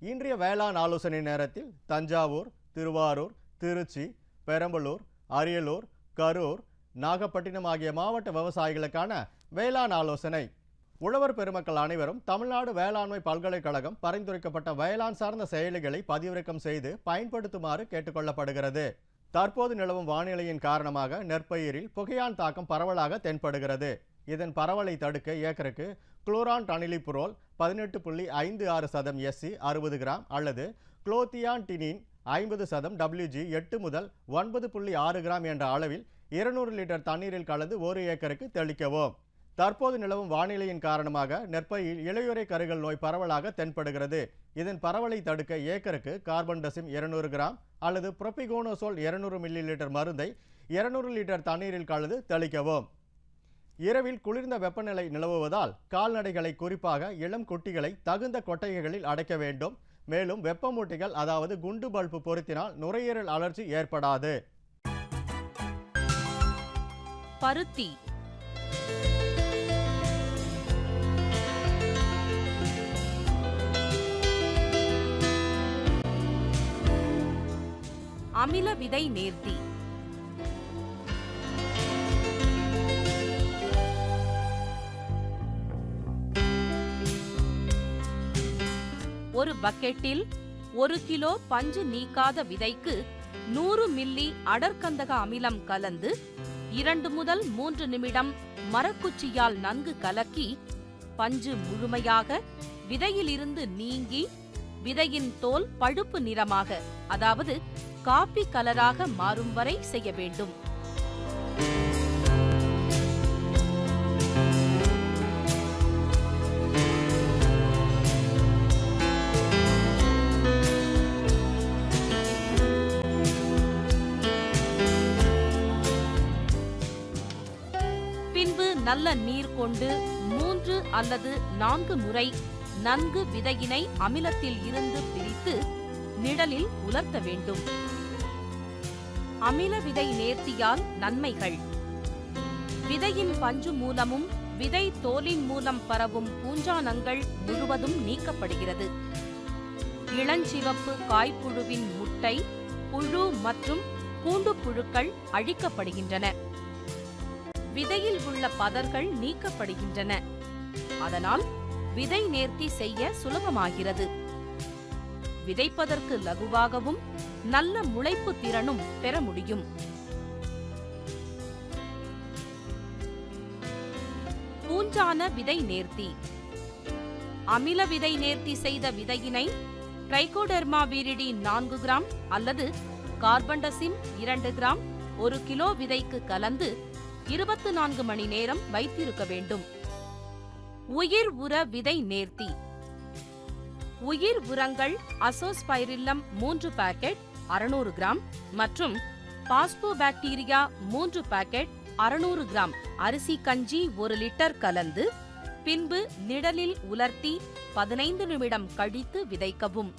இன்றைய வேளாண் ஆலோசனை நேரத்தில் தஞ்சாவூர் திருவாரூர் திருச்சி பெரம்பலூர் அரியலூர் கரூர் நாகப்பட்டினம் ஆகிய மாவட்ட விவசாயிகளுக்கான வேளாண் ஆலோசனை. உழவர் பெருமக்கள் அனைவரும் தமிழ்நாடு வேளாண்மை பல்கலைக்கழகம் பரிந்துரைக்கப்பட்ட வேளாண் சார்ந்த செயலிகளை பதிவிறக்கம் செய்து பயன்படுத்துமாறு கேட்டுக்கொள்ளப்படுகிறது. தற்போது நிலவும் வானிலையின் காரணமாக நெற்பயிரில் புகையான் தாக்கம் பரவலாக தென்படுகிறது. இதன் பரவலை தடுக்க ஏக்கருக்கு குளோரான் டனிலிபுரோல் பதினெட்டு புள்ளி ஐந்து ஆறு சதம் எஸ்சி அறுபது கிராம் அல்லது குளோத்தியான்டினின் ஐம்பது சதம் டபிள்யூஜி எட்டு முதல் ஒன்பது புள்ளி ஆறு கிராம் என்ற அளவில் இருநூறு லிட்டர் தண்ணீரில் கலந்து ஒரு ஏக்கருக்கு தெளிக்கவும். தற்போது நிலவும் வானிலையின் காரணமாக நெற்பயிர் இளையுறை கருகள் நோய் பரவலாக தென்படுகிறது. இதன் பரவலை தடுக்க ஏக்கருக்கு கார்பன் டசிம் இருநூறு கிராம் அல்லது புரோபிகோனோசோல் இருநூறு மில்லி லிட்டர் மருந்தை இருநூறு லிட்டர் தண்ணீரில் கலந்து தெளிக்கவும். இரவில் குளிர்ந்த வெப்பநிலை நிலவுவதால் கால்நடைகளை குறிப்பாக இளம் குட்டிகளை தகுந்த கொட்டகைகளில் அடைக்க வேண்டும். மேலும் வெப்பமூட்டிகள் அதாவது குண்டு பல்பு பொருத்தினால் நுரையீரல் அலர்ஜி ஏற்படாது. பருத்தி. அமில விதை நேர்த்தி. ஒரு பக்கெட்டில் ஒரு கிலோ பஞ்சு நீக்காத விதைக்கு நூறு மில்லி அடர்கந்தக அமிலம் கலந்து இரண்டு முதல் மூன்று நிமிடம் மரக்குச்சியால் நன்கு கலக்கி பஞ்சு முழுமையாக விதையிலிருந்து நீங்கி விதையின் தோல் பழுப்பு நிறமாக அதாவது காப்பி கலராக மாறும் வரை செய்ய வேண்டும். பின்பு நல்ல நீர் கொண்டு மூன்று அல்லது நான்கு முறை நன்கு விதையினை அமிலத்தில் இருந்து பிரித்து நிழலில் உலர்த்த வேண்டும். அமில விதை நேர்த்தியால் நன்மைகள். விதையின் பஞ்சு மூலமும் விதை தோலின் மூலம் பரவும் பூஞ்சானங்கள் முழுவதும் நீக்கப்படுகிறது. இளஞ்சிவப்பு காய்ப்புழுவின் முட்டை புழு மற்றும் கூண்டு புழுக்கள் அழிக்கப்படுகின்றன. விதையில் உள்ள பதர்கள் நீக்கப்படுகின்றன. அதனால் விதை நேர்த்தி செய்ய சுலபமாகிறது. விதைப்பதற்கு லகுவாகவும் நல்ல முளைப்பு திறனும் பெற முடியும். பூஞ்சான விதை நேர்த்தி. அமில விதை நேர்த்தி செய்த விதையினை ட்ரைகோடெர்மா வீரிடி நான்கு கிராம் அல்லது கார்பன்டசிம் இரண்டு கிராம் ஒரு கிலோ விதைக்கு கலந்து இருபத்து நான்கு மணி நேரம் வைத்திருக்க வேண்டும். உயிர் உர விதை நேர்த்தி. உயிர் உரங்கள் அசோஸ்பைரில்லம் மூன்று பாக்கெட் அறுநூறு கிராம் மற்றும் பாஸ்போபாக்டீரியா மூன்று பாக்கெட் அறுநூறு கிராம் அரிசி கஞ்சி ஒரு லிட்டர் கலந்து பின்பு நிழலில் உலர்த்தி பதினைந்து நிமிடம் கழித்து விதைக்கவும்.